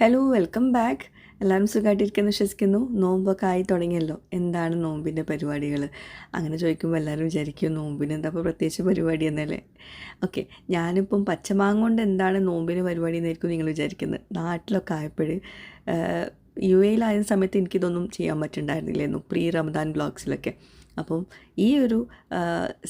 Hello welcome back എല്ലാവരും സുഖമായിട്ടിരിക്കുന്നു വിശ്വസിക്കുന്നു. നോമ്പൊക്കെ ആയി തുടങ്ങിയല്ലോ. എന്താണ് നോമ്പിന്റെ പരിപാടികൾ അങ്ങനെ ചോദിക്കുമ്പോൾ എല്ലാവരും വിചാരിക്കും നോമ്പിന് എന്താ ഇപ്പോൾ പ്രത്യേകിച്ച് പരിപാടി എന്നല്ലേ? ഓക്കെ ഞാനിപ്പം പച്ചമാങ്ങ കൊണ്ട് എന്താണ് നോമ്പിന് പരിപാടി എന്നായിരിക്കും നിങ്ങൾ വിചാരിക്കുന്നത്? നാട്ടിലൊക്കെ ആയപ്പോൾ യു എയിലായ സമയത്ത് എനിക്കിതൊന്നും ചെയ്യാൻ പറ്റുന്നുണ്ടായിരുന്നില്ലായിരുന്നു പ്രീ റമദാൻ ബ്ലോഗ്സിലൊക്കെ. അപ്പം ഈ ഒരു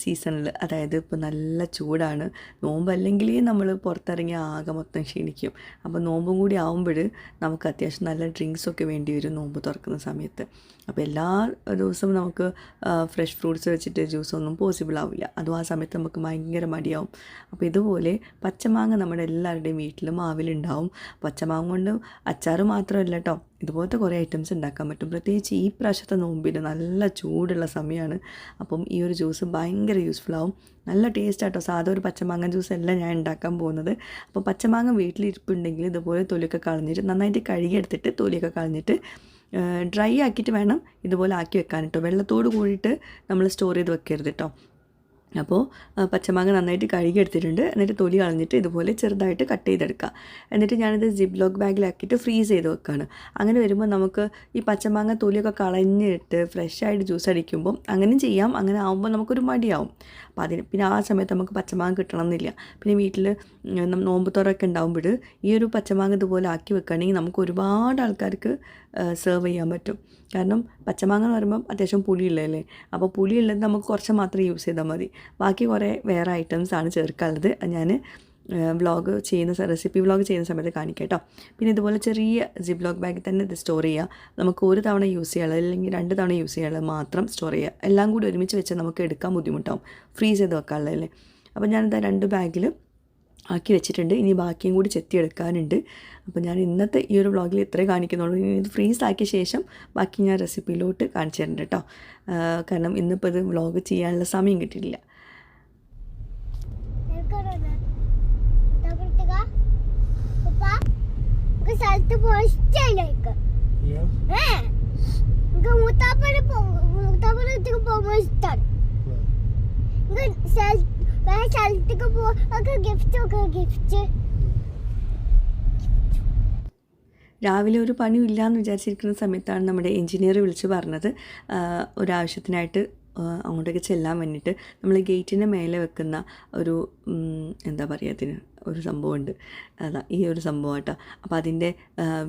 സീസണിൽ അതായത് ഇപ്പോൾ നല്ല ചൂടാണ് നോമ്പ് അല്ലെങ്കിൽ നമ്മൾ പുറത്തിറങ്ങി ആകെ മൊത്തം ക്ഷീണിക്കും. അപ്പോൾ നോമ്പും കൂടി ആവുമ്പോൾ നമുക്ക് അത്യാവശ്യം നല്ല ഡ്രിങ്ക്സൊക്കെ വേണ്ടി വരും നോമ്പ് തുറക്കുന്ന സമയത്ത്. അപ്പോൾ എല്ലാ ദിവസവും നമുക്ക് ഫ്രഷ് ഫ്രൂട്ട്സ് വെച്ചിട്ട് ജ്യൂസൊന്നും പോസിബിൾ ആവില്ല. അതും ആ സമയത്ത് നമുക്ക് ഭയങ്കര മടിയാവും. അപ്പോൾ ഇതുപോലെ പച്ചമാങ്ങ നമ്മുടെ എല്ലാവരുടെയും വീട്ടിലും ആവിലുണ്ടാവും പച്ചമാങ്ങ കൊണ്ട് അച്ചാറ് മാത്രമല്ല കേട്ടോ ഇതുപോലത്തെ കുറേ ഐറ്റംസ് ഉണ്ടാക്കാൻ പറ്റും. പ്രത്യേകിച്ച് ഈ പ്രാവശ്യത്തെ നോമ്പിന് നല്ല ചൂടുള്ള സമയമാണ് അപ്പം ഈ ഒരു ജ്യൂസ് ഭയങ്കര യൂസ്ഫുൾ ആവും. നല്ല ടേസ്റ്റ് ആട്ടോ. സാധാ ഒരു പച്ചമാങ്ങ ജ്യൂസ് അല്ല ഞാൻ ഉണ്ടാക്കാൻ പോകുന്നത്. അപ്പോൾ പച്ചമാങ്ങ വീട്ടിലിരിപ്പുണ്ടെങ്കിൽ ഇതുപോലെ തൊലിയൊക്കെ കളഞ്ഞിട്ട് നന്നായിട്ട് കഴുകിയെടുത്തിട്ട് തൊലിയൊക്കെ കളഞ്ഞിട്ട് ഡ്രൈ ആക്കിയിട്ട് വേണം ഇതുപോലെ ആക്കി വെക്കാൻ കേട്ടോ വെള്ളത്തോട് കൂടിയിട്ട് നമ്മൾ സ്റ്റോർ ചെയ്ത് വെക്കരുത് കേട്ടോ അപ്പോൾ പച്ചമാങ്ങ നന്നായിട്ട് കഴുകിയെടുത്തിട്ടുണ്ട്. എന്നിട്ട് തൊലി കളഞ്ഞിട്ട് ഇതുപോലെ ചെറുതായിട്ട് കട്ട് ചെയ്തെടുക്കുക എന്നിട്ട് ഞാനിത് ജിബ് ലോക്ക് ബാഗിലാക്കിയിട്ട് ഫ്രീസ് ചെയ്ത് വെക്കുകയാണ് അങ്ങനെ വരുമ്പോൾ നമുക്ക് ഈ പച്ചമാങ്ങ തൊലിയൊക്കെ കളഞ്ഞിട്ട് ഫ്രഷായിട്ട് ജ്യൂസ് അടിക്കുമ്പോൾ അങ്ങനെയും ചെയ്യാം. അങ്ങനെ ആകുമ്പോൾ നമുക്കൊരു മടിയാവും. അപ്പോൾ അതിന് പിന്നെ ആ സമയത്ത് നമുക്ക് പച്ചമാങ്ങ കിട്ടണം എന്നില്ല പിന്നെ വീട്ടിൽ നോമ്പ് തുറയൊക്കെ ഉണ്ടാകുമ്പോൾ ഈ ഒരു പച്ചമാങ്ങ ഇതുപോലെ ആക്കി വെക്കുകയാണെങ്കിൽ നമുക്ക് ഒരുപാട് ആൾക്കാർക്ക് സെർവ് ചെയ്യാൻ പറ്റും. കാരണം പച്ചമാങ്ങ എന്ന് പറയുമ്പം അത്യാവശ്യം പുളിയുള്ളതല്ലേ? അപ്പോൾ പുളിയുള്ളത് നമുക്ക് കുറച്ച് മാത്രം യൂസ് ചെയ്താൽ മതി. ബാക്കി കുറേ വേറെ ഐറ്റംസ് ആണ് ചേർക്കാനുള്ളത്. ഞാൻ വ്ളോഗ് ചെയ്യുന്ന റെസിപ്പി വ്ളോഗ് ചെയ്യുന്ന സമയത്ത് കാണിക്കാം കേട്ടോ പിന്നെ ഇതുപോലെ ചെറിയ സിബ് ബ്ലോഗ് ബാഗിൽ തന്നെ ഇത് സ്റ്റോർ ചെയ്യുക നമുക്ക് ഒരു തവണ യൂസ് ചെയ്യാനുള്ളത് അല്ലെങ്കിൽ രണ്ട് തവണ യൂസ് ചെയ്യാനുള്ളത് മാത്രം സ്റ്റോർ ചെയ്യുക എല്ലാം കൂടി ഒരുമിച്ച് വെച്ചാൽ നമുക്ക് എടുക്കാൻ ബുദ്ധിമുട്ടാവും. ഫ്രീസ് ചെയ്ത് വെക്കാനുള്ളതല്ലേ? അപ്പോൾ ഞാനിത് രണ്ട് ബാഗിൽ ആക്കി വെച്ചിട്ടുണ്ട്. ഇനി ബാക്കിയും കൂടി ചെത്തിയെടുക്കാനുണ്ട്. അപ്പോൾ ഞാൻ ഇന്നത്തെ ഈ ഒരു വ്ളോഗിൽ ഇത്രേ കാണിക്കുന്നുള്ളൂ. ഇനി ഇത് ഫ്രീസ് ആക്കിയ ശേഷം ബാക്കി ഞാൻ റെസിപ്പിയിലോട്ട് കാണിച്ചു തരുന്നുണ്ട് കേട്ടോ കാരണം ഇന്നിപ്പോൾ ഇത് വ്ളോഗ് ചെയ്യാനുള്ള സമയം കിട്ടിയിട്ടില്ല. സ്ഥലത്ത് പോയി ഇഷ്ടമല്ല എനിക്ക് ഏ? എനിക്ക് മൂത്താപ്പഴ മൂത്താപ്പഴത്തേക്ക് പോകുമ്പോൾ ഇഷ്ടമാണ് എനിക്ക് സ്ഥല- വേറെ സ്ഥലത്തേക്ക് പോകാൻ ഗിഫ്റ്റ് ഒക്കെ ഗിഫ്റ്റ് രാവിലെ ഒരു പണിയില്ല എന്ന് വിചാരിച്ചിരിക്കുന്ന സമയത്താണ് നമ്മുടെ എഞ്ചിനീയർ വിളിച്ച് പറഞ്ഞത്. ഒരാവശ്യത്തിനായിട്ട് അങ്ങോട്ടേക്ക് ചെല്ലാൻ വേണ്ടിയിട്ട് നമ്മൾ ഗേറ്റിന്റെ മേലെ വെക്കുന്ന ഒരു എന്താ പറയുക അതിന് ഒരു സംഭവമുണ്ട്. അതാ ഈ ഒരു സംഭവം കേട്ടോ അപ്പോൾ അതിന്റെ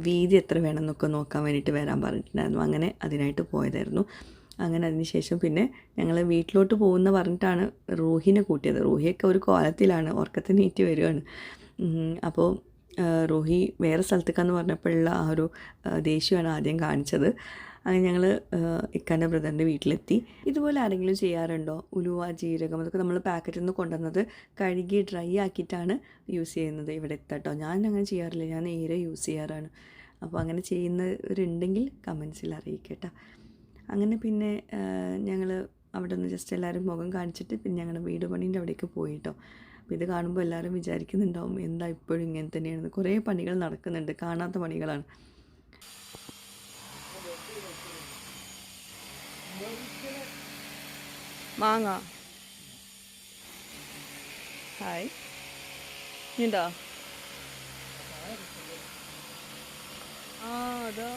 വീതി എത്ര വേണമെന്നൊക്കെ നോക്കാൻ വേണ്ടിയിട്ട് വരാൻ പറഞ്ഞിട്ടുണ്ടായിരുന്നു. അങ്ങനെ അതിനായിട്ട് പോയതായിരുന്നു. അങ്ങനെ അതിന് ശേഷം പിന്നെ ഞങ്ങൾ വീട്ടിലോട്ട് പോകുന്ന പറഞ്ഞിട്ടാണ് റോഹിനെ കൂട്ടിയത്. റോഹിയൊക്കെ ഒരു കോലത്തിലാണ് ഉറക്കത്തിന് നീറ്റി വരികയാണ് അപ്പോൾ റോഹി വേറെ സ്ഥലത്തേക്കാന്ന് പറഞ്ഞപ്പോഴുള്ള ആ ഒരു ദേഷ്യമാണ് ആദ്യം കാണിച്ചത്. അങ്ങനെ ഞങ്ങൾ ഇക്കാന്റെ ബ്രദറിന്റെ വീട്ടിലെത്തി. ഇതുപോലെ ആരെങ്കിലും ചെയ്യാറുണ്ടോ? ഉലുവ ജീരകം അതൊക്കെ നമ്മൾ പാക്കറ്റിൽ നിന്ന് കൊണ്ടുവന്നത് കഴുകി ഡ്രൈ ആക്കിയിട്ടാണ് യൂസ് ചെയ്യുന്നത് ഇവിടെ എത്തട്ടോ. ഞാൻ അങ്ങനെ ചെയ്യാറില്ല. ഞാൻ നേരെ യൂസ് ചെയ്യാറാണ്. അപ്പോൾ അങ്ങനെ ചെയ്യുന്നവരുണ്ടെങ്കിൽ കമൻസിൽ അറിയിക്കട്ടോ. അങ്ങനെ പിന്നെ ഞങ്ങൾ അവിടെ നിന്ന് ജസ്റ്റ് എല്ലാവരും മുഖം കാണിച്ചിട്ട് പിന്നെ ഞങ്ങളുടെ വീട് പണീന്റെ അവിടേക്ക് പോയി കേട്ടോ അപ്പോൾ ഇത് കാണുമ്പോൾ എല്ലാവരും വിചാരിക്കുന്നുണ്ടാവും എന്താ ഇപ്പോഴും ഇങ്ങനെ തന്നെയാണ് കുറേ പണികൾ നടക്കുന്നുണ്ട് കാണാത്ത പണികളാണ്. മാങ്ങ. ഹായ്. ഉണ്ടോ ആ അതാ.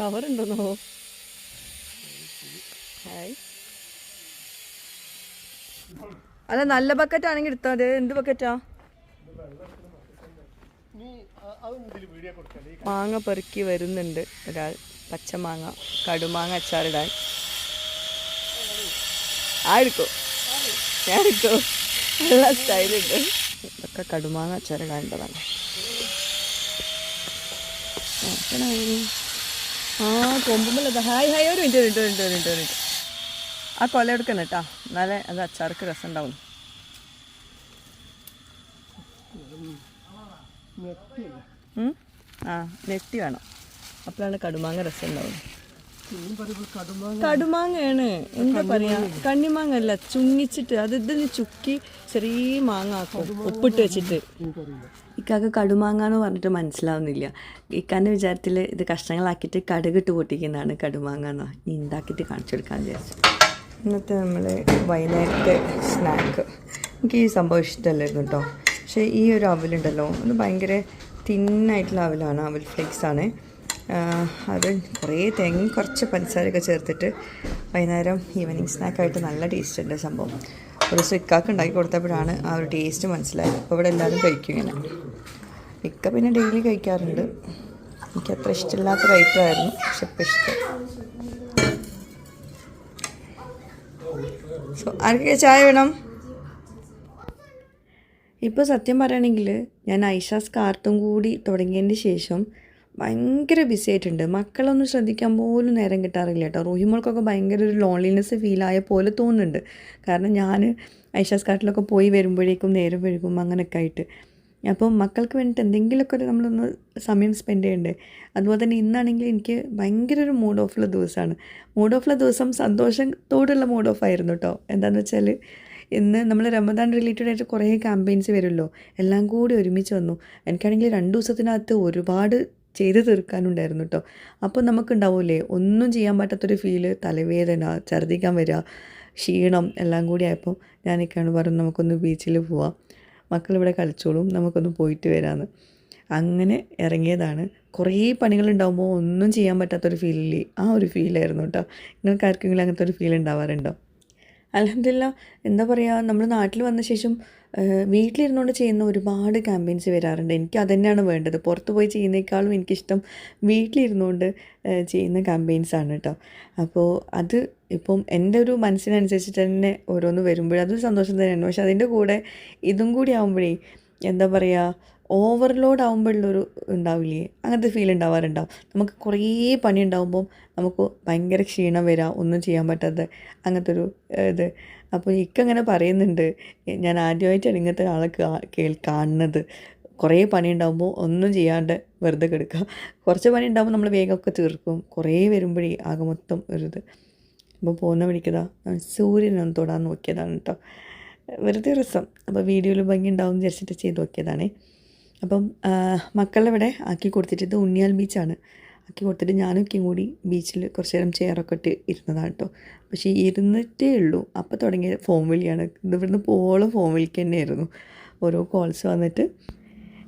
കവറുണ്ടോന്നോ ഹായ് അല്ല നല്ല ബക്കറ്റ് ആണെങ്കിൽ എടുത്താൽ മതി. എന്ത് ബക്കറ്റാ മാങ്ങ പെറുക്കി വരുന്നുണ്ട് ഒരാൾ. പച്ചമാങ്ങ കടുമാങ്ങ അച്ചാറിടാൻ ആയിരിക്കോ ഞാനിരിക്കോ നല്ല സ്റ്റൈലുണ്ട് ഇതൊക്കെ കടുമാങ്ങ അച്ചാറിടാനുള്ളതാണ് നോക്കണേ ആ കൊമ്പുമ്പല്ല ഹായ് ഹായ് ഒരു മിനിറ്റ് ഒരു മിനിറ്റ് ഒരു മിനിറ്റ് ഒരു മിനിറ്റ്. ആ കൊല എടുക്കണം കേട്ടോ. എന്നാലേ അത് അച്ചാർക്ക് രസം ഉണ്ടാവും? ആ നെറ്റി വേണം. അപ്പോഴാണ് കടുമാങ്ങ രസം ഉണ്ടാവും കടുമാങ്ങയാണ്. എന്താ പറയാ? കണ്ണിമാങ്ങ അല്ല ചുങ്ങിച്ചിട്ട് അത് ഇതിന് ചുക്കി ചെറിയ മാങ്ങ ആക്കും. ഉപ്പിട്ട് വെച്ചിട്ട്. ഇക്കാക്ക് കടുമാങ്ങ എന്ന് പറഞ്ഞിട്ട് മനസ്സിലാവുന്നില്ല. ഇക്കാന്റെ വിചാരത്തിൽ ഇത് കഷ്ണങ്ങളാക്കിയിട്ട് കടുകിട്ട് പൊട്ടിക്കുന്നതാണ് കടുമാങ്ങ എന്നാ ഇനി ഉണ്ടാക്കിയിട്ട് കാണിച്ചു കൊടുക്കാൻ വിചാരിച്ചു. ഇന്നത്തെ നമ്മൾ വൈകുന്നേരത്തെ സ്നാക്ക് എനിക്ക് ഈ സംഭവം ഇഷ്ടമല്ലായിരുന്നു കേട്ടോ. പക്ഷേ ഈ ഒരു അവലുണ്ടല്ലോ അത് ഭയങ്കര തിന്നായിട്ടുള്ള അവലാണ് അവൽ ഫ്ലേക്സ് ആണ്. അത് കുറേ തേങ്ങയും കുറച്ച് പഞ്ചസാരയൊക്കെ ചേർത്തിട്ട് വൈകുന്നേരം ഈവനിങ് സ്നാക്കായിട്ട് നല്ല ടേസ്റ്റ് ഉണ്ട് സംഭവം. ഒരു ദിവസം ഇക്കാക്ക് ഉണ്ടാക്കി കൊടുത്തപ്പോഴാണ് ആ ഒരു ടേസ്റ്റ് മനസ്സിലായത്. അപ്പോൾ ഇവിടെ എല്ലാവരും കഴിക്കും ഇങ്ങനെ. ഇക്ക പിന്നെ ഡെയിലി കഴിക്കാറുണ്ട്. എനിക്ക് അത്ര ഇഷ്ടമില്ലാത്തൊരു ഐറ്റം ആയിരുന്നു പക്ഷെ ഇപ്പം ഇഷ്ടം. സോ ആർക്കൊക്കെ ചായ വേണം? ഇപ്പോൾ സത്യം പറയുകയാണെങ്കിൽ ഞാൻ ഐഷാസ് കാർട്ടും കൂടി തുടങ്ങിയതിന് ശേഷം ഭയങ്കര ബിസി ആയിട്ടുണ്ട്. മക്കളൊന്നും ശ്രദ്ധിക്കാൻ പോലും നേരം കിട്ടാറില്ല കേട്ടോ. റോഹിമോൾക്കൊക്കെ ഭയങ്കര ഒരു ലോൺലിനെസ് ഫീലായ പോലെ തോന്നുന്നുണ്ട്. കാരണം ഞാൻ ഐഷാസ് കാട്ടിലൊക്കെ പോയി വരുമ്പോഴേക്കും നേരം വഴുകും അങ്ങനെയൊക്കെ ആയിട്ട്. അപ്പം മക്കൾക്ക് വേണ്ടിയിട്ട് എന്തെങ്കിലുമൊക്കെ ഒരു നമ്മളൊന്ന് സമയം സ്പെൻഡ് ചെയ്യണ്ടേ? അതുപോലെ തന്നെ ഇന്നാണെങ്കിൽ എനിക്ക് ഭയങ്കര ഒരു മൂഡ് ഓഫുള്ള ദിവസമാണ്. മൂഡ് ഓഫുള്ള ദിവസം സന്തോഷത്തോടുള്ള മൂഡ് ഓഫ് ആയിരുന്നു കേട്ടോ. എന്താണെന്ന് വെച്ചാൽ ഇന്ന് നമ്മൾ റമദാൻ റിലേറ്റഡ് ആയിട്ട് കുറേ ക്യാമ്പയിൻസ് വരുമല്ലോ. എല്ലാം കൂടി ഒരുമിച്ച് വന്നു. എനിക്കാണെങ്കിൽ രണ്ട് ദിവസത്തിനകത്ത് ഒരുപാട് ചെയ്ത് തീർക്കാനുണ്ടായിരുന്നു കേട്ടോ അപ്പോൾ നമുക്കുണ്ടാവില്ലേ ഒന്നും ചെയ്യാൻ പറ്റാത്തൊരു ഫീൽ തലവേദന ഛർദ്ദിക്കാൻ വരിക ക്ഷീണം എല്ലാം കൂടി ആയപ്പോൾ ഞാനൊക്കെയാണ് പറഞ്ഞു നമുക്കൊന്ന് ബീച്ചിൽ പോവാം. മക്കളിവിടെ കളിച്ചോളും നമുക്കൊന്ന് പോയിട്ട് വരാമെന്ന് അങ്ങനെ ഇറങ്ങിയതാണ്. കുറേ പണികളുണ്ടാകുമ്പോൾ ഒന്നും ചെയ്യാൻ പറ്റാത്തൊരു ഫീലില്ലേ ആ ഒരു ഫീലായിരുന്നു കേട്ടോ നിങ്ങൾക്ക് ആർക്കെങ്കിലും അങ്ങനത്തെ ഒരു ഫീൽ ഉണ്ടാവാറുണ്ടോ? അലഹമില്ല എന്താ പറയുക നമ്മൾ നാട്ടിൽ വന്ന ശേഷം വീട്ടിലിരുന്നുകൊണ്ട് ചെയ്യുന്ന ഒരുപാട് ക്യാമ്പയിൻസ് വരാറുണ്ട്. എനിക്ക് അതുതന്നെയാണ് വേണ്ടത്? പുറത്ത് പോയി ചെയ്യുന്നേക്കാളും എനിക്കിഷ്ടം വീട്ടിലിരുന്നുകൊണ്ട് ചെയ്യുന്ന ക്യാമ്പയിൻസ് ആണ് കേട്ടോ അപ്പോൾ അത് ഇപ്പം എന്റെ ഒരു മനസ്സിനനുസരിച്ചിട്ട് തന്നെ ഓരോന്ന് വരുമ്പോഴും അതൊരു സന്തോഷം തന്നെയാണ്. പക്ഷെ അതിന്റെ കൂടെ ഇതും കൂടി ആകുമ്പോഴേ എന്താ പറയുക ഓവർലോഡ് ആകുമ്പോഴുള്ളൊരു ഉണ്ടാവില്ലേ? അങ്ങനത്തെ ഫീൽ ഉണ്ടാവാറുണ്ടാവും. നമുക്ക് കുറേ പണി ഉണ്ടാകുമ്പം നമുക്ക് ഭയങ്കര ക്ഷീണം വരാം ഒന്നും ചെയ്യാൻ പറ്റാത്ത അങ്ങനത്തെ ഒരു ഇത്. അപ്പോൾ ഇക്കങ്ങനെ പറയുന്നുണ്ട്. ഞാൻ ആദ്യമായിട്ടാണ് ഇങ്ങനത്തെ ആളെ കേൾ കാണുന്നത്. കുറേ പണി ഉണ്ടാകുമ്പോൾ ഒന്നും ചെയ്യാണ്ട് വെറുതെ കിടക്കുക കുറച്ച് പണി ഉണ്ടാകുമ്പോൾ നമ്മൾ വേഗമൊക്കെ തീർക്കും. കുറേ വരുമ്പോഴേ ആകെ മൊത്തം ഒരു ഇത്. അപ്പോൾ പോകുന്ന വഴിക്കതാ സൂര്യനൊന്ന് തൊടാൻ നോക്കിയതാണ് കേട്ടോ വെറുതെ രസം. അപ്പോൾ വീഡിയോയിൽ ഭംഗി ഉണ്ടാവും വിചാരിച്ചിട്ട് ചെയ്ത് നോക്കിയതാണേ. അപ്പം ആ, മക്കളിവിടെ ആക്കി കൊടുത്തിട്ട് ഇത് ഉണ്ണിയാൽ ബീച്ചാണ്. ആക്കി കൊടുത്തിട്ട് ഞാനൊക്കെയും കൂടി ബീച്ചിൽ കുറച്ച് നേരം ചെയറൊക്കെ ഇട്ട് ഇരുന്നതാണ് കേട്ടോ പക്ഷേ ഇരുന്നിട്ടേ ഉള്ളൂ. അപ്പോൾ തുടങ്ങിയ ഫോം വിളിയാണ്. ഇവിടുന്ന് പോളും ഫോൺ വിളിക്ക് തന്നെയായിരുന്നു ഓരോ കോൾസ് വന്നിട്ട്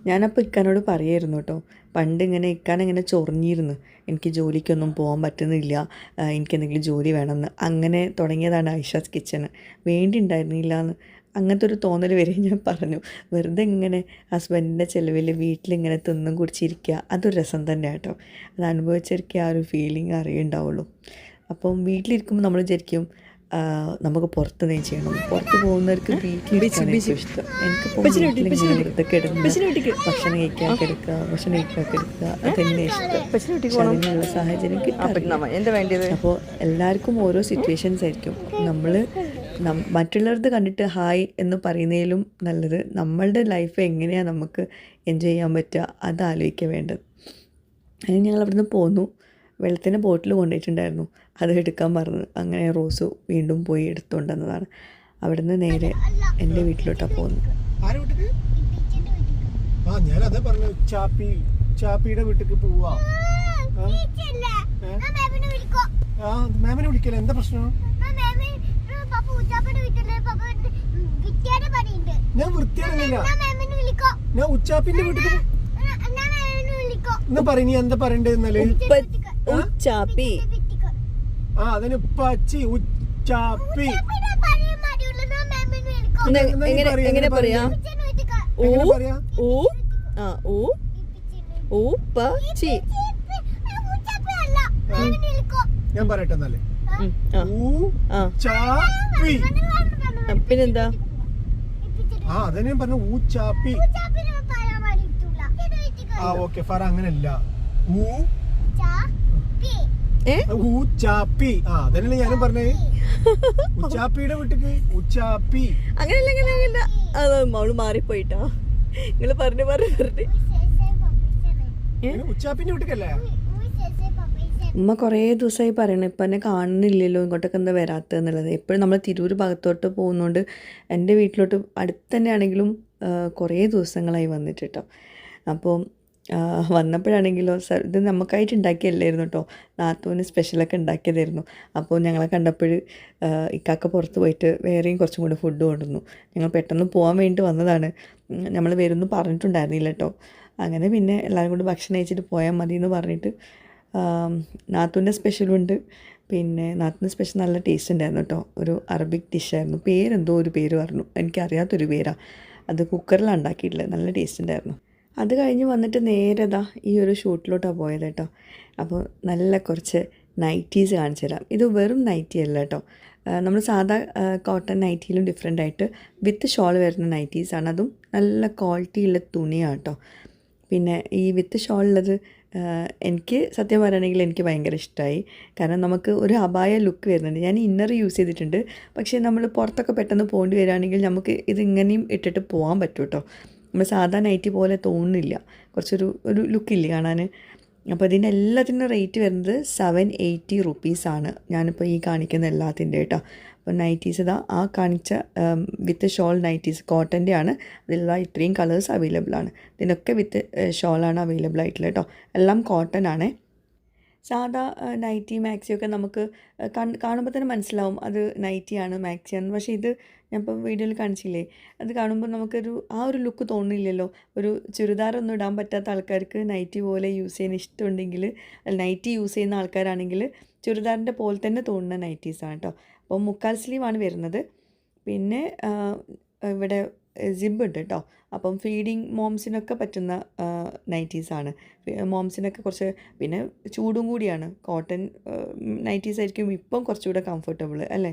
ഞാനപ്പോൾ ഇക്കാനോട് പറയായിരുന്നു കേട്ടോ പണ്ട് ഇങ്ങനെ ഇക്കാൻ ഇങ്ങനെ ചൊറിഞ്ഞിരുന്നു. എനിക്ക് ജോലിക്കൊന്നും പോകാൻ പറ്റുന്നില്ല. എനിക്ക് എന്തെങ്കിലും ജോലി വേണമെന്ന് അങ്ങനെ തുടങ്ങിയതാണ് ഐഷാസ് കിച്ചൺ വേണ്ടി ഉണ്ടായിരുന്നില്ല എന്ന് അങ്ങനത്തെ ഒരു തോന്നൽ വരെ ഞാൻ പറഞ്ഞു. വെറുതെ ഇങ്ങനെ ഹസ്ബൻഡിന്റെ ചിലവിൽ വീട്ടിലിങ്ങനെ തിന്നും കുടിച്ചിരിക്കുക അതൊരു രസം തന്നെ കേട്ടോ. അത് അനുഭവിച്ചിരിക്കുക ആ ഒരു ഫീലിംഗ് അറിയുണ്ടാവുള്ളൂ അപ്പം വീട്ടിലിരിക്കുമ്പോൾ നമ്മൾ വിചാരിക്കും നമുക്ക് പുറത്ത് നിന്ന് ചെയ്യണം. പുറത്ത് പോകുന്നവർക്ക് വീട്ടിലിരിക്കാണ് ഏറ്റവും ഇഷ്ടം. എനിക്കിപ്പോൾ വീട്ടിലിങ്ങനെ വെറുതെ കിടന്ന് ഭക്ഷണം കഴിക്കാൻ കിടക്കുക ഭക്ഷണം കഴിക്കാൻ കിടക്കുക അതന്നെ ഇഷ്ടം. പക്ഷെ അതിനുള്ള സാഹചര്യം കിട്ടാറില്ല. അപ്പോൾ എല്ലാവർക്കും ഓരോ സിറ്റുവേഷൻസ് ആയിരിക്കും. നമ്മൾ മറ്റുള്ളവർക്ക് കണ്ടിട്ട് ഹായ് എന്ന് പറയുന്നതിലും നല്ലത് നമ്മളുടെ ലൈഫ് എങ്ങനെയാണ് നമുക്ക് എൻജോയ് ചെയ്യാൻ പറ്റുക അത് ആലോചിക്കുക വേണ്ടത്. അതിന് ഞങ്ങൾ അവിടുന്ന് പോന്നു. വെള്ളത്തിന്റെ ബോട്ടിൽ കൊണ്ടുപോയിട്ടുണ്ടായിരുന്നു. അത് എടുക്കാൻ പറഞ്ഞു അങ്ങനെ റോസ് വീണ്ടും പോയി എടുത്തുകൊണ്ടുവന്നതാണ്. അവിടുന്ന് നേരെ എന്റെ വീട്ടിലോട്ടാണ് പോകുന്നത് ആ ഞാൻ അതേ പറഞ്ഞു ചാപ്പി ചാപ്പിയുടെ വീട്ടിലേക്ക് പോവാ. ആ? ഞാൻ മാമിനെ വിളിക്കോ. ആ മാമിനെ വിളിക്കല എന്താ പ്രശ്നം? ഞാൻ വൃത്തിയാണെന്നില്ല ഞാൻ ഉച്ചാപ്പിന്റെ വീട്ടിൽ എന്നാ പറ നീ എന്താ പറയണ്ടേ എന്നാൽ ഉച്ചാപ്പി. വിത്തിക്ക് ആ അതിന് പച്ചി ഉച്ചാപ്പി. എങ്ങനെ- പറയ്, പറയാ? ഊ പറയാ? ഊ ആ ഊ ഊ പ ചി ഞാൻ പറയട്ടെ എന്നാൽ. പിന്നെന്താ? ആ അതന്നെ ഞാൻ പറഞ്ഞു ഊച്ചാപ്പി ആ ഓക്കെ ഫറ അങ്ങനല്ല. ഊ ആ ഞാനും പറഞ്ഞേ. ഉച്ചാപ്പിയുടെ വീട്ടിക്ക്. ഉച്ചാപ്പി അങ്ങനെയല്ല അങ്ങനെയല്ല അത് അവൾ മാറിപ്പോയിട്ടാ. നിങ്ങൾ പറഞ്ഞു പറഞ്ഞു ഉച്ചാപ്പിന്റെ വീട്ടിക്കല്ലേ? ഉമ്മ കുറേ ദിവസമായി പറയണം ഇപ്പം എന്നെ കാണുന്നില്ലല്ലോ ഇങ്ങോട്ടൊക്കെ എന്താ വരാത്തത് എന്നുള്ളത്? എപ്പോഴും നമ്മൾ തിരൂർ ഭാഗത്തോട്ട് പോകുന്നതുകൊണ്ട് എന്റെ വീട്ടിലോട്ട് അടുത്ത് തന്നെ ആണെങ്കിലും കുറേ ദിവസങ്ങളായി വന്നിട്ട് കേട്ടോ അപ്പോൾ വന്നപ്പോഴാണെങ്കിലോ സർ ഇത് നമുക്കായിട്ട് ഉണ്ടാക്കിയല്ലായിരുന്നു കേട്ടോ നാത്തൂന് സ്പെഷ്യലൊക്കെ ഉണ്ടാക്കിയതായിരുന്നു. അപ്പോൾ ഞങ്ങളെ കണ്ടപ്പോൾ ഇക്കാക്ക പുറത്ത് പോയിട്ട് വേറെയും കുറച്ചും കൂടെ ഫുഡ് കൊണ്ടുവന്നു. ഞങ്ങൾ പെട്ടെന്ന് പോകാൻ വേണ്ടി വന്നതാണ്. നമ്മൾ വരുമെന്ന് പറഞ്ഞിട്ടുണ്ടായിരുന്നില്ല കേട്ടോ അങ്ങനെ പിന്നെ എല്ലാവരും കൂടി ഭക്ഷണം കഴിച്ചിട്ട് പോയാൽ മതി എന്ന് പറഞ്ഞിട്ട് നാത്തൂന്റെ സ്പെഷ്യലുണ്ട്. പിന്നെ നാത്തൂന്റെ സ്പെഷ്യൽ നല്ല ടേസ്റ്റ് ഉണ്ടായിരുന്നു കേട്ടോ. ഒരു അറബിക് ഡിഷായിരുന്നു പേരെന്തോ ഒരു പേര് പറഞ്ഞു. എനിക്കറിയാത്തൊരു പേരാണ് അത് കുക്കറിലാണ് ഉണ്ടാക്കിയിട്ടില്ല നല്ല ടേസ്റ്റ് ഉണ്ടായിരുന്നു. അത് കഴിഞ്ഞ് വന്നിട്ട് നേരെ ഈ ഒരു ഷൂട്ടിലോട്ടാണ് പോയത് കേട്ടോ. അപ്പോൾ നല്ല കുറച്ച് നൈറ്റീസ് കാണിച്ചു തരാം. ഇത് വെറും നൈറ്റി അല്ല കേട്ടോ. നമ്മൾ സാധാ കോട്ടൺ നൈറ്റിയിലും ഡിഫറെന്റ് ആയിട്ട് വിത്ത് ഷോൾ വരുന്ന നൈറ്റീസാണ് അതും നല്ല ക്വാളിറ്റിയുള്ള തുണിയാണ് കേട്ടോ. പിന്നെ ഈ വിത്ത് ഷോളുള്ളത് എനിക്ക് സത്യം പറയുകയാണെങ്കിൽ എനിക്ക് ഭയങ്കര ഇഷ്ടമായി കാരണം നമുക്ക് ഒരു അപായ ലുക്ക് വരുന്നുണ്ട്. ഞാൻ ഇന്നർ യൂസ് ചെയ്തിട്ടുണ്ട്. പക്ഷേ നമ്മൾ പുറത്തൊക്കെ പെട്ടെന്ന് പോകേണ്ടി വരികയാണെങ്കിൽ നമുക്ക് ഇത് ഇട്ടിട്ട് പോകാൻ പറ്റും കേട്ടോ നമ്മൾ സാധാ നൈറ്റി പോലെ തോന്നുന്നില്ല. കുറച്ചൊരു ഒരു ലുക്കില്ല കാണാൻ. അപ്പോൾ ഇതിന്റെ എല്ലാത്തിന്റെ റേറ്റ് വരുന്നത് സെവൻ എയ്റ്റി റുപ്പീസാണ് ഞാനിപ്പോൾ ഈ കാണിക്കുന്ന എല്ലാത്തിന്റെ കേട്ടോ അപ്പോൾ നൈറ്റീസ് ഇതാ ആ കാണിച്ച വിത്ത് ഷോൾ നൈറ്റീസ് കോട്ടന്റെ ആണ് അതിലുള്ള ഇത്രയും കളേഴ്സ് അവൈലബിൾ ആണ്. ഇതിനൊക്കെ വിത്ത് ഷോളാണ് അവൈലബിൾ ആയിട്ടുള്ളത് കേട്ടോ. എല്ലാം കോട്ടൺ ആണേ. സാധാ നൈറ്റി മാക്സിയൊക്കെ നമുക്ക് കാണുമ്പോൾ തന്നെ മനസ്സിലാവും അത് നൈറ്റിയാണ് മാക്സിയാണ് പക്ഷേ ഇത് ഞാൻ ഇപ്പോൾ വീഡിയോയിൽ കാണിച്ചില്ലേ? അത് കാണുമ്പോൾ നമുക്കൊരു ആ ഒരു ലുക്ക് തോന്നില്ലല്ലോ ഒരു ചുരിദാറൊന്നും ഇടാൻ പറ്റാത്ത ആൾക്കാർക്ക് നൈറ്റി പോലെ യൂസ് ചെയ്യാൻ ഇഷ്ടമുണ്ടെങ്കിൽ നൈറ്റി യൂസ് ചെയ്യുന്ന ആൾക്കാരാണെങ്കിൽ ചുരിദാറിന്റെ പോലെ തന്നെ തോന്നുന്ന നൈറ്റീസാണ് കേട്ടോ. അപ്പോൾ മുക്കാൽ സ്ലീവാണ് വരുന്നത്. പിന്നെ ഇവിടെ സിബ് ഉണ്ട് കേട്ടോ. അപ്പം ഫീഡിങ് മോംസിനൊക്കെ പറ്റുന്ന നൈറ്റീസാണ്. മോംസിനൊക്കെ കുറച്ച് പിന്നെ ചൂടും കൂടിയാണ്. കോട്ടൺ നൈറ്റീസ് ആയിരിക്കും ഇപ്പം കുറച്ചുകൂടെ കംഫർട്ടബിൾ അല്ലേ?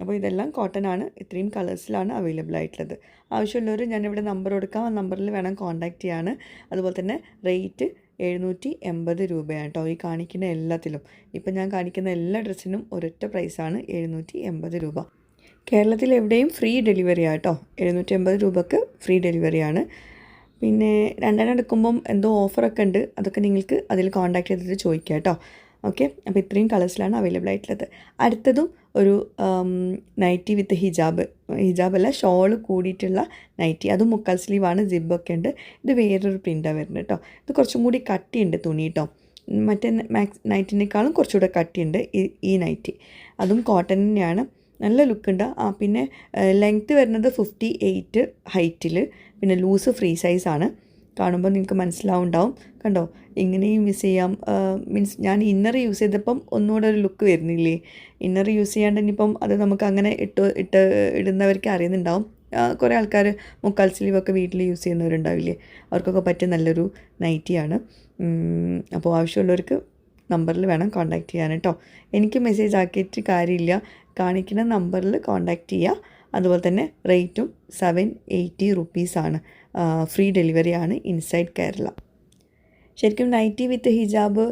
അപ്പോൾ ഇതെല്ലാം കോട്ടൺ ആണ്. ഇത്രയും കളേഴ്സിലാണ് അവൈലബിൾ ആയിട്ടുള്ളത്. ആവശ്യമുള്ളവർ ഞാനിവിടെ നമ്പർ കൊടുക്കാം. ആ നമ്പറിൽ വേണം കോൺടാക്റ്റ് ചെയ്യാണ് അതുപോലെ തന്നെ റേറ്റ് എഴുന്നൂറ്റി എൺപത് രൂപയാണ് കേട്ടോ ഈ കാണിക്കുന്ന എല്ലാത്തിലും. ഇപ്പം ഞാൻ കാണിക്കുന്ന എല്ലാ ഡ്രസ്സിനും ഒരൊറ്റ പ്രൈസാണ് എഴുന്നൂറ്റി എൺപത് രൂപ. കേരളത്തിൽ എവിടെയും ഫ്രീ ഡെലിവറി ആട്ടോ എഴുന്നൂറ്റി എൺപത് രൂപക്ക് ഫ്രീ ഡെലിവറിയാണ് പിന്നെ രണ്ടെണ്ണം എടുക്കുമ്പം എന്തോ ഓഫറൊക്കെ ഉണ്ട്. അതൊക്കെ നിങ്ങൾക്ക് അതിൽ കോൺടാക്ട് ചെയ്തിട്ട് ചോദിക്കാം കേട്ടോ. ഓക്കെ അപ്പോൾ ഇത്രയും കളേഴ്സിലാണ് അവൈലബിൾ ആയിട്ടുള്ളത്. അടുത്തതും ഒരു നൈറ്റി വിത്ത് ഹിജാബ് ഹിജാബല്ല ഷോൾ കൂടിയിട്ടുള്ള നൈറ്റി അതും മുക്കാൽ സ്ലീവാണ് ജിബൊക്കെ ഉണ്ട്. ഇത് വേറൊരു പ്രിന്റാണ് വരുന്നത് കേട്ടോ ഇത് കുറച്ചും കൂടി കട്ടിയുണ്ട് തുണി കേട്ടോ മറ്റേ മാക്സ് നൈറ്റിനേക്കാളും കുറച്ചുകൂടെ കട്ടിയുണ്ട് ഈ നൈറ്റി അതും കോട്ടൺ തന്നെയാണ് നല്ല ലുക്കുണ്ട് ആ പിന്നെ ലെങ്ത്ത് വരുന്നത് ഫിഫ്റ്റി എയ്റ്റ് ഹൈറ്റിൽ പിന്നെ ലൂസ് ഫ്രീ സൈസാണ് കാണുമ്പോൾ നിങ്ങൾക്ക് മനസ്സിലാവുണ്ടാവും. കണ്ടോ? ഇങ്ങനെയും യൂസ് ചെയ്യാം. മീൻസ് ഞാൻ ഇന്നർ യൂസ് ചെയ്തപ്പം ഒന്നുകൂടെ ഒരു ലുക്ക് വരുന്നില്ലേ? ഇന്നർ യൂസ് ചെയ്യാണ്ട് ഇനിയിപ്പം അത് നമുക്ക് അങ്ങനെ ഇട്ട് ഇട്ട് ഇടുന്നവർക്ക് അറിയുന്നുണ്ടാവും. കുറേ ആൾക്കാർ മുക്കാൽ സ്ലീവൊക്കെ വീട്ടിൽ യൂസ് ചെയ്യുന്നവരുണ്ടാവില്ലേ? അവർക്കൊക്കെ പറ്റിയ നല്ലൊരു നൈറ്റിയാണ് അപ്പോൾ ആവശ്യമുള്ളവർക്ക് നമ്പറിൽ വേണം കോൺടാക്റ്റ് ചെയ്യാൻ കേട്ടോ. എനിക്ക് മെസ്സേജ് ആക്കിയിട്ട് കാര്യമില്ല. കാണിക്കുന്ന നമ്പറിൽ കോൺടാക്റ്റ് ചെയ്യുക. അതുപോലെ തന്നെ റേറ്റും സെവൻ എയ്റ്റി റുപ്പീസാണ് ഫ്രീ ഡെലിവറിയാണ് ഇൻസൈഡ് കേരള ശരിക്കും നൈറ്റി വിത്ത് ഹിജാബ്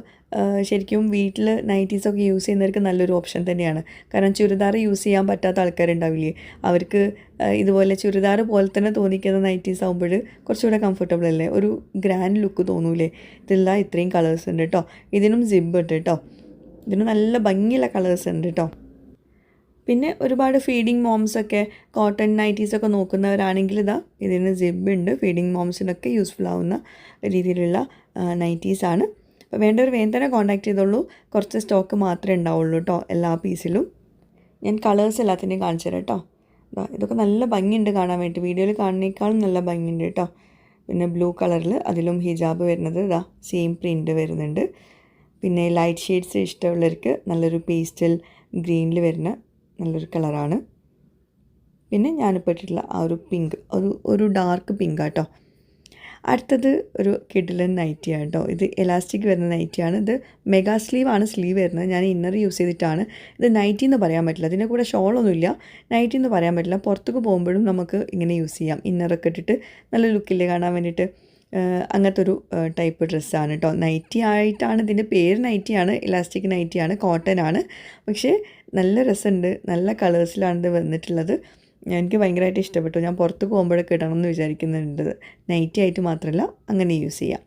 ശരിക്കും വീട്ടിൽ നൈറ്റീസൊക്കെ യൂസ് ചെയ്യുന്നവർക്ക് നല്ലൊരു ഓപ്ഷൻ തന്നെയാണ്. കാരണം ചുരിദാർ യൂസ് ചെയ്യാൻ പറ്റാത്ത ആൾക്കാരുണ്ടാവില്ലേ? അവർക്ക് ഇതുപോലെ ചുരിദാർ പോലെ തന്നെ തോന്നിക്കുന്ന നൈറ്റീസ് ആകുമ്പോൾ കുറച്ചുകൂടെ കംഫർട്ടബിൾ അല്ലേ? ഒരു ഗ്രാൻഡ് ലുക്ക് തോന്നൂലേ? ഇതെല്ലാം ഇത്രയും കളേഴ്സ് ഉണ്ട് കേട്ടോ ഇതിനും സിബ് ഉണ്ട് കേട്ടോ ഇതിന് നല്ല ഭംഗിയുള്ള കളേഴ്സ് ഉണ്ട് കേട്ടോ പിന്നെ ഒരുപാട് ഫീഡിങ് മോംസൊക്കെ കോട്ടൺ നൈറ്റീസൊക്കെ നോക്കുന്നവരാണെങ്കിൽ ഇതാ ഇതിന് ജിബുണ്ട് ഫീഡിങ് മോംസിനൊക്കെ യൂസ്ഫുൾ ആവുന്ന രീതിയിലുള്ള നൈറ്റീസാണ് അപ്പോൾ വേണ്ടവർ വേഗം തന്നെ കോൺടാക്ട് ചെയ്തോളൂ. കുറച്ച് സ്റ്റോക്ക് മാത്രമേ ഉണ്ടാവുള്ളൂ കേട്ടോ എല്ലാ പീസിലും ഞാൻ കളേഴ്സ് എല്ലാത്തിന്റെയും കാണിച്ചു തരാം കേട്ടോ. ഇതൊക്കെ നല്ല ഭംഗിയുണ്ട് കാണാൻ വേണ്ടി. വീഡിയോയിൽ കാണുന്നേക്കാളും നല്ല ഭംഗിയുണ്ട് കേട്ടോ. പിന്നെ ബ്ലൂ കളറിൽ അതിലും ഹിജാബ് വരുന്നത് ഇതാ സെയിം പ്രിന്റ് വരുന്നുണ്ട്. പിന്നെ ലൈറ്റ് ഷെയ്ഡ്സ് ഇഷ്ടമുള്ളവർക്ക് നല്ലൊരു പേസ്റ്റൽ ഗ്രീനിൽ വരുന്ന നല്ലൊരു കളറാണ്. പിന്നെ ഞാനിപ്പോൾ ഇട്ടിട്ടുള്ള ആ ഒരു പിങ്ക് ഒരു ഒരു ഡാർക്ക് പിങ്ക് കേട്ടോ അടുത്തത് ഒരു കിഡിലൻ നൈറ്റിയാണ് കേട്ടോ ഇത് എലാസ്റ്റിക് വരുന്ന നൈറ്റിയാണ് ഇത് മെഗാ സ്ലീവ് ആണ് സ്ലീവ് വരുന്നത്. ഞാൻ ഇന്നർ യൂസ് ചെയ്തിട്ടാണ്. ഇത് നൈറ്റി എന്ന് പറയാൻ പറ്റില്ല. ഇതിന്റെ കൂടെ ഷോളൊന്നുമില്ല നൈറ്റി എന്ന് പറയാൻ പറ്റില്ല. പുറത്തേക്ക് പോകുമ്പോഴും നമുക്ക് ഇങ്ങനെ യൂസ് ചെയ്യാം. ഇന്നറൊക്കെ ഇട്ടിട്ട് നല്ല ലുക്കില്ല കാണാൻ വേണ്ടിയിട്ട്. അങ്ങനത്തെ ഒരു ടൈപ്പ് ഡ്രസ്സാണ് കേട്ടോ നൈറ്റി ആയിട്ടാണ് ഇതിന്റെ പേര് നൈറ്റിയാണ് ഇലാസ്റ്റിക് നൈറ്റിയാണ് കോട്ടൺ ആണ്. പക്ഷേ നല്ല രസമുണ്ട്. നല്ല കളേഴ്സിലാണ് ഇത് വന്നിട്ടുള്ളത്. എനിക്ക് ഭയങ്കരമായിട്ട് ഇഷ്ടപ്പെട്ടു. ഞാൻ പുറത്ത് പോകുമ്പോഴൊക്കെ ഇടണം എന്ന് വിചാരിക്കുന്നുണ്ട്. നൈറ്റി ആയിട്ട് മാത്രമല്ല അങ്ങനെ യൂസ് ചെയ്യാം.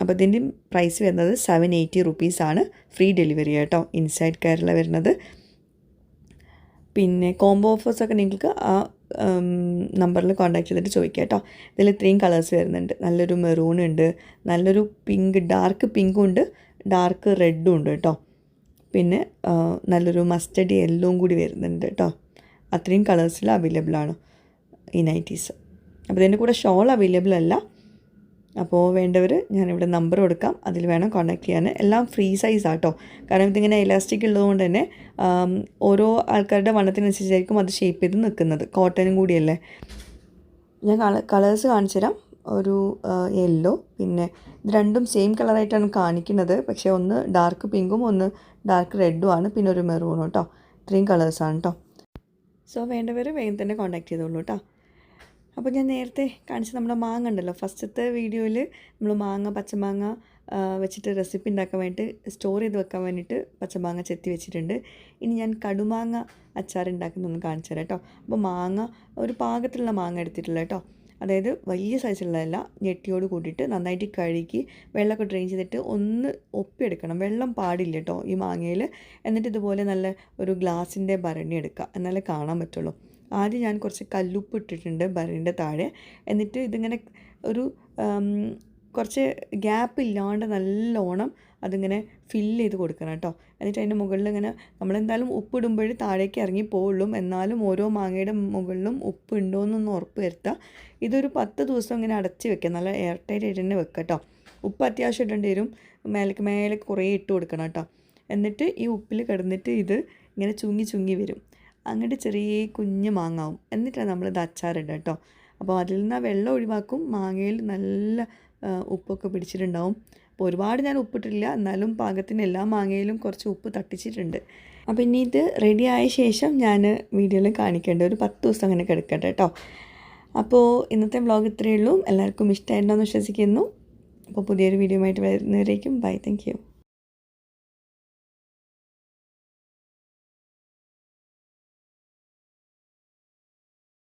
അപ്പോൾ ഇതിന്റെ പ്രൈസ് വരുന്നത് സെവൻ എയ്റ്റി റുപ്പീസാണ് ഫ്രീ ഡെലിവറി കേട്ടോ ഇൻസൈഡ് കേരള വരുന്നത്. പിന്നെ കോംബോ ഓഫേഴ്സൊക്കെ നിങ്ങൾക്ക് ആ നമ്പറിൽ കോൺടാക്ട് ചെയ്തിട്ട് ചോദിക്കുക കേട്ടോ. ഇതിൽ ഇത്രയും കളേഴ്സ് വരുന്നുണ്ട്. നല്ലൊരു മെറൂൺ ഉണ്ട്. നല്ലൊരു പിങ്ക് ഡാർക്ക് പിങ്കും ഉണ്ട്. ഡാർക്ക് റെഡും ഉണ്ട് കേട്ടോ. പിന്നെ നല്ലൊരു മസ്റ്റഡ് എല്ലോം കൂടി വരുന്നുണ്ട് കേട്ടോ അത്രയും കളേഴ്സിൽ അവൈലബിൾ ആണ് ഈ നൈറ്റീസ് അപ്പോൾ ഇതിന്റെ കൂടെ ഷോൾ അവൈലബിൾ അല്ല. അപ്പോൾ വേണ്ടവർ ഞാനിവിടെ നമ്പർ കൊടുക്കാം. അതിൽ വേണം കോൺടാക്ട് ചെയ്യാൻ. എല്ലാം ഫ്രീ സൈസ് ആട്ടോ കാരണം ഇതിങ്ങനെ ഇലാസ്റ്റിക് ഉള്ളതുകൊണ്ട് തന്നെ ഓരോ ആൾക്കാരുടെ വണ്ണത്തിനനുസരിച്ചായിരിക്കും അത് ഷേപ്പ് ചെയ്ത് നിൽക്കുന്നത് കോട്ടനും കൂടിയല്ലേ. ഞാൻ കളേഴ്സ് കാണിച്ചു തരാം ഒരു യെല്ലോ പിന്നെ ഇത് രണ്ടും സെയിം കളറായിട്ടാണ് കാണിക്കുന്നത്. പക്ഷേ ഒന്ന് ഡാർക്ക് പിങ്കും ഒന്ന് ഡാർക്ക് റെഡും ആണ്. പിന്നെ ഒരു മെറൂണും കേട്ടോ ഇത്രയും കളേഴ്സാണ് കേട്ടോ സോ വേണ്ടവർ വേഗം തന്നെ കോൺടാക്ട് ചെയ്തോളൂ കേട്ടോ അപ്പോൾ ഞാൻ നേരത്തെ കാണിച്ച നമ്മുടെ മാങ്ങ ഉണ്ടല്ലോ. ഫസ്റ്റത്തെ വീഡിയോയിൽ നമ്മൾ മാങ്ങ പച്ചമാങ്ങ വെച്ചിട്ട് റെസിപ്പി ഉണ്ടാക്കാൻ വേണ്ടിയിട്ട് സ്റ്റോർ ചെയ്ത് വെക്കാൻ വേണ്ടിയിട്ട് പച്ചമാങ്ങ ചെത്തി വെച്ചിട്ടുണ്ട്. ഇനി ഞാൻ കടുമാങ്ങ അച്ചാർ ഉണ്ടാക്കുന്നൊന്ന് കാണിച്ചു തരാം കേട്ടോ അപ്പോൾ മാങ്ങ ഒരു പാകത്തിലുള്ള മാങ്ങ എടുത്തിട്ടില്ല കേട്ടോ അതായത് വലിയ സൈസിലുള്ളതല്ല ഞെട്ടിയോട് കൂട്ടിയിട്ട് നന്നായിട്ട് കഴുകി വെള്ളമൊക്കെ ഡ്രെയിൻ ചെയ്തിട്ട് ഒന്ന് ഒപ്പിയെടുക്കണം. വെള്ളം പാടില്ല കേട്ടോ ഈ മാങ്ങയിൽ എന്നിട്ട് ഇതുപോലെ നല്ല ഒരു ഗ്ലാസിന്റെ ഭരണി എടുക്കുക. എന്നാലേ കാണാൻ പറ്റുള്ളൂ. ആദ്യം ഞാൻ കുറച്ച് കല്ലുപ്പ് ഇട്ടിട്ടുണ്ട് ഭരണിന്റെ താഴെ. എന്നിട്ട് ഇതിങ്ങനെ ഒരു കുറച്ച് ഗ്യാപ്പ് ഇല്ലാണ്ട് നല്ലോണം അതിങ്ങനെ ഫില്ല് ചെയ്ത് കൊടുക്കണം കേട്ടോ. എന്നിട്ട് അതിന്റെ മുകളിൽ ഇങ്ങനെ നമ്മളെന്തായാലും ഉപ്പിടുമ്പോൾ താഴേക്ക് ഇറങ്ങി പോവുള്ളൂ. എന്നാലും ഓരോ മാങ്ങയുടെ മുകളിലും ഉപ്പ് ഉണ്ടോ എന്നൊന്ന് ഉറപ്പ് വരുത്തുക. ഇതൊരു പത്ത് ദിവസം ഇങ്ങനെ അടച്ച് വെക്കുക. നല്ല എയർ ടൈറ്റ് ആയിട്ട് തന്നെ വെക്കുക കേട്ടോ. ഉപ്പ് അത്യാവശ്യം ഇടേണ്ടി വരും. മേലേക്ക് മേലെ കുറേ ഇട്ട് കൊടുക്കണം കേട്ടോ. എന്നിട്ട് ഈ ഉപ്പിൽ കിടന്നിട്ട് ഇത് ഇങ്ങനെ ചുങ്ങി ചുങ്ങി വരും. അങ്ങോട്ട് ചെറിയ കുഞ്ഞ് മാങ്ങാവും. എന്നിട്ടാണ് നമ്മളിത് അച്ചാറിടുക കേട്ടോ. അപ്പോൾ അതിൽ നിന്ന് വെള്ളം ഒഴിവാക്കും. മാങ്ങയിൽ നല്ല ഉപ്പൊക്കെ പിടിച്ചിട്ടുണ്ടാവും. അപ്പോൾ ഒരുപാട് ഞാൻ ഉപ്പിട്ടില്ല എന്നാലും പാകത്തിന് എല്ലാ മാങ്ങയിലും കുറച്ച് ഉപ്പ് തട്ടിച്ചിട്ടുണ്ട്. അപ്പോൾ ഇനി ഇത് റെഡി ആയ ശേഷം ഞാൻ വീഡിയോയിൽ കാണിക്കേണ്ട. ഒരു പത്ത് ദിവസം അങ്ങനെ കിടക്കട്ടെ കേട്ടോ. അപ്പോൾ ഇന്നത്തെ വ്ളോഗ് ഇത്രയേ ഉള്ളൂ. എല്ലാവർക്കും ഇഷ്ടമായിട്ടുണ്ടോ എന്ന് വിശ്വസിക്കുന്നു. അപ്പോൾ പുതിയൊരു വീഡിയോ ആയിട്ട് വരുന്നവരേക്കും ബൈ താങ്ക്